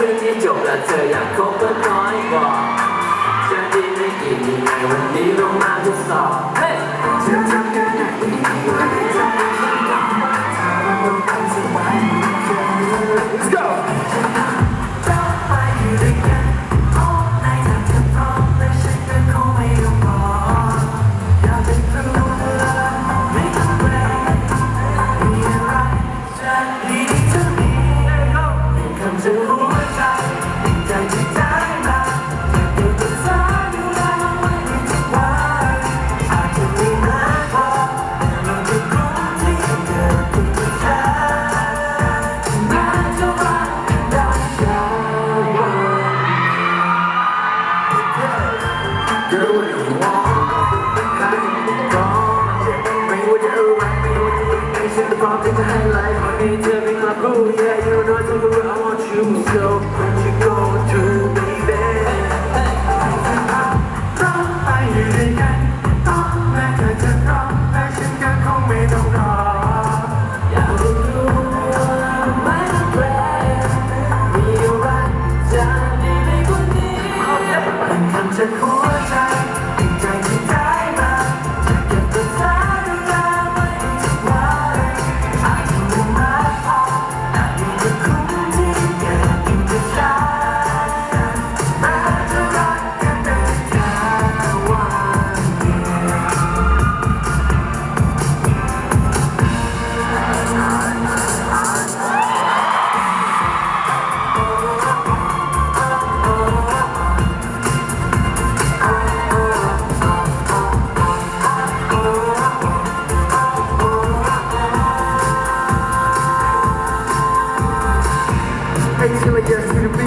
คืนที่จบและเธออยากคบก็น้อยกว่าเธอที่ไม่กินในวันนี้ลงมาทดสอบเฮ้ฉันหนัดีที่ทำให้ฉันหลับถ้ามันต้องการสบว้ Let's go ต้ไปอยู่กันออกในทางเพร้อมและฉันก็คงไม่ต้องบอกอยากจะรู้ไม่ต้องเกรงมีอะไรจะดีเท่นี้ Come to brought me to highlight I need to be my boo Yeah, you know I told you I want you So what you gonna do, baby? ต้องไปอยู่ด้วยกันต้องแม้เธอจะร้องแต่ฉันก็คงไม่ต้องรอ to adjust to the